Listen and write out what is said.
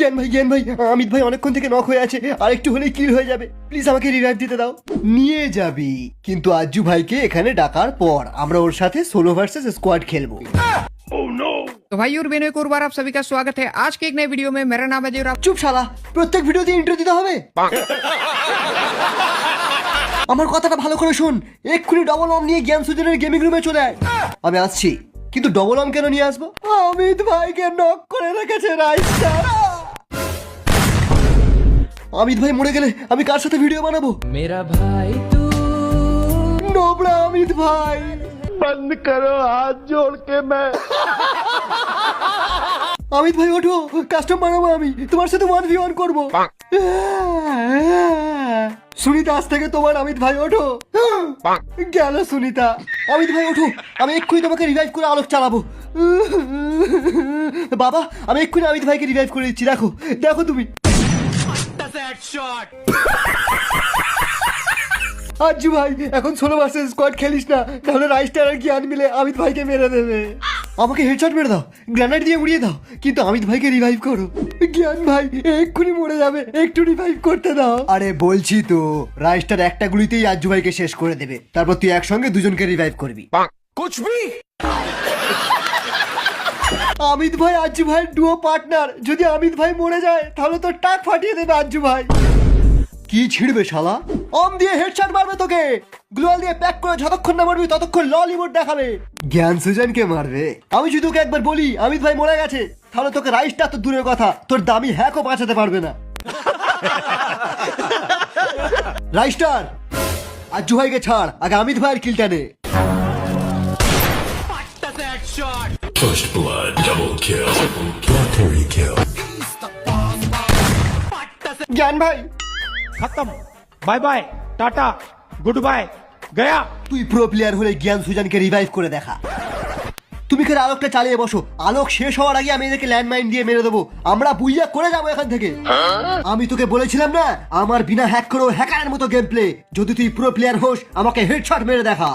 জ্ঞান ভাই জ্ঞান ভাই অমিত ভাই অনেকক্ষণ থেকে নক হয়ে আছে আর একটু হলেই কিল হয়ে যাবে প্লিজ আমাকে রিভাইভ দিতে দাও নিয়ে যাবি কিন্তু আজ্জু ভাইকে এখানে ডাকার পর আমরা ওর সাথে সোলো ভার্সেস স্কোয়াড খেলবো तो भाई और बहनों एक और बार आप सभी का स्वागत है आज के एक नए वीडियो में मेरा नाम है जय और आप চুপ শালা প্রত্যেক ভিডিওতে ইন্টারভিউ দিতে হবে আমার কথাটা ভালো করে শুন এক্ষুনি ডবল অম নিয়ে জ্ঞান সুজনের গেমিং রুমে চলে আয় আমি আসছি কিন্তু ডবল অম কেন নিয়ে আসবো অমিত ভাইকে নক করে রেখেছে রাইস্টার অমিত ভাই মরে গেলে আমি কার সাথে ভিডিও বানাবো? মেরা ভাই তু নোবরা অমিত ভাই। বন্ধ করো হাত জোড় মে অমিত ভাই ওঠো কাস্টম বানাবো আমি। তোমার সাথে ওয়ান ভি ওয়ান করব। সুনিতা আজ থেকে তোমার অমিত ভাই ওঠো। গেল সুনিতা। অমিত ভাই ওঠো আমি এক্ষুনি তোমাকে রিভাইভ করে আলোক চালাবো। বাবা আমি এক্ষুনি অমিত ভাইকে রিভাইভ করে দিচ্ছি দেখো দেখো তুমি। that shot! আজ্জু ভাই এখন ষোলো মাসের স্কোয়াড খেলিস না তাহলে রাইস্টার আর কি আন মিলে আমিত ভাইকে মেরে দেবে? আমাকে হেডশট মেরে দাও গ্রানাইট দিয়ে উড়িয়ে দাও কিন্তু আমিত ভাইকে রিভাইভ করো। জ্ঞান ভাই এক্ষুনি মরে যাবে একটু রিভাইভ করতে দাও। আরে বলছি তো রাইস্টার একটা গুলিতেই আজ্জু ভাইকে শেষ করে দেবে তারপর তুই একসঙ্গে দুজনকে রিভাইভ করবি। কুছ অমিত ভাই আজ্জু ভাই ডুও পার্টনার যদি অমিত ভাই মরে যায় তাহলে তো টাক ফাটিয়ে দেবে আজ্জু ভাই। কি ছিড়বে শালা? অম দিয়ে হেডশট মারবে তোকে। গ্লোয়াল দিয়ে প্যাক করে যতক্ষণ না মারবি ততক্ষণ ললিউড দেখাবে। জ্ঞান সুজনকে মারবে? আমি যদি তোকে একবার বলি অমিত ভাই মরে গেছে তাহলে তোকে রাইসটা তো দূরের কথা তোর দামি হ্যাকও বাঁচাতে পারবে না। রাইস্টার আজ্জু ভাইকে ছাড় আগে অমিত ভাইয়ের কিলটা নে। First blood, double kill, battery kill. জ্ঞান ভাই খতম bye bye tata good bye Gaya তুই প্রো প্লেয়ার হলে জ্ঞান সুজানকে রিভাইভ করে দেখা। তুমি করে আলোকটা চালিয়ে বসো? আলোক শেষ হওয়ার আগে আমি এদেরকে ল্যান্ডমাইন দিয়ে মেরে দেবো। আমরা বুইয়া করে যাব এখান থেকে। আমি তোকে বলেছিলাম না? আমার বিনা হ্যাক করো হ্যাকারের মতো গেম প্লে যদি তুই প্রো প্লেয়ার হোস আমাকে হেডশট মেরে দেখা।